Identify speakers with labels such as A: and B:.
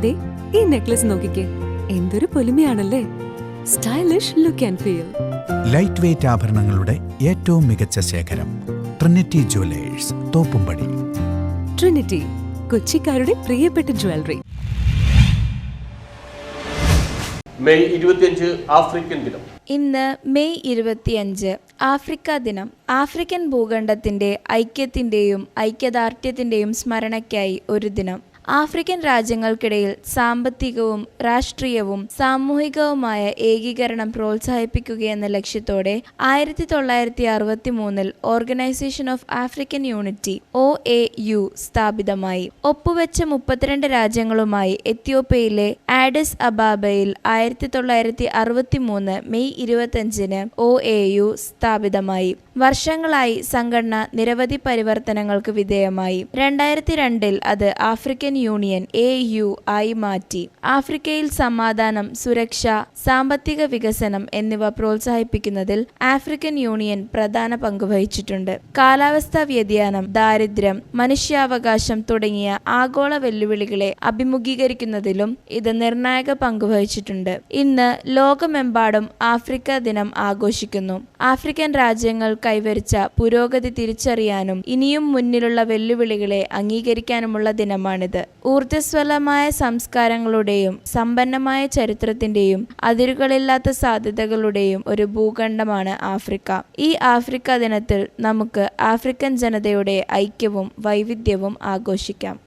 A: ദേ ഈ നെക്ലസ് നോക്കിക്കേ. എന്തൊരു പൊലിമയാണല്ലേ. Stylish look and feel
B: light weight ആഭരണങ്ങളുടെ ഏറ്റവും മികച്ച ശേഖരം ട്രിനിറ്റി ജുവലേഴ്സ് തോപ്പുംപടി.
A: ട്രിനിറ്റി കൊച്ചിക്കാരുടെ പ്രിയപ്പെട്ട ജ്വല്ലറി
C: മെയ് ഇരുപത്തിയഞ്ച് ആഫ്രിക്കൻ ദിനം.
D: ഇന്ന് മെയ് ഇരുപത്തിയഞ്ച് ആഫ്രിക്ക ദിനം. ആഫ്രിക്കൻ ഭൂഖണ്ഡത്തിന്റെ ഐക്യത്തിന്റെയും ഐക്യദാർഢ്യത്തിന്റെയും സ്മരണയ്ക്കായി ഒരു ദിനം. ആഫ്രിക്കൻ രാജ്യങ്ങൾക്കിടയിൽ സാമ്പത്തികവും രാഷ്ട്രീയവും സാമൂഹികവുമായ ഏകീകരണം പ്രോത്സാഹിപ്പിക്കുകയെന്ന ലക്ഷ്യത്തോടെ ആയിരത്തി തൊള്ളായിരത്തി അറുപത്തി മൂന്നിൽ organisation of African unity O A U സ്ഥാപിതമായി. ഒപ്പുവെച്ച മുപ്പത്തിരണ്ട് രാജ്യങ്ങളുമായി എത്യോപ്യയിലെ ആഡിസ് അബാബയിൽ ആയിരത്തി തൊള്ളായിരത്തി അറുപത്തി മൂന്ന് മെയ് ഇരുപത്തഞ്ചിന് ഒ എ യു സ്ഥാപിതമായി. വർഷങ്ങളായി സംഘടന നിരവധി പരിവർത്തനങ്ങൾക്ക് വിധേയമായി. രണ്ടായിരത്തി രണ്ടിൽ അത് ആഫ്രിക്കൻ യൂണിയൻ എ യു ആയി മാറ്റി. ആഫ്രിക്കയിൽ സമാധാനം സുരക്ഷ സാമ്പത്തിക വികസനം എന്നിവ പ്രോത്സാഹിപ്പിക്കുന്നതിൽ ആഫ്രിക്കൻ യൂണിയൻ പ്രധാന പങ്കുവഹിച്ചിട്ടുണ്ട് കാലാവസ്ഥാ വ്യതിയാനം ദാരിദ്ര്യം മനുഷ്യാവകാശം തുടങ്ങിയ ആഗോള വെല്ലുവിളികളെ അഭിമുഖീകരിക്കുന്നതിലും ഇത് നിർണായക പങ്കുവഹിച്ചിട്ടുണ്ട് ഇന്ന് ലോകമെമ്പാടും ആഫ്രിക്ക ദിനം ആഘോഷിക്കുന്നു. ആഫ്രിക്കൻ രാജ്യങ്ങൾ കൈവരിച്ച പുരോഗതി തിരിച്ചറിയാനും ഇനിയും മുന്നിലുള്ള വെല്ലുവിളികളെ അംഗീകരിക്കാനുമുള്ള ദിനമാണിത്. ഊർജസ്വലമായ സംസ്കാരങ്ങളുടെയും സമ്പന്നമായ ചരിത്രത്തിന്റെയും അതിരുകളില്ലാത്ത സാധ്യതകളുടെയും ഒരു ഭൂഖണ്ഡമാണ് ആഫ്രിക്ക. ഈ ആഫ്രിക്ക ദിനത്തിൽ നമുക്ക് ആഫ്രിക്കൻ ജനതയുടെ ഐക്യവും വൈവിധ്യവും ആഘോഷിക്കാം.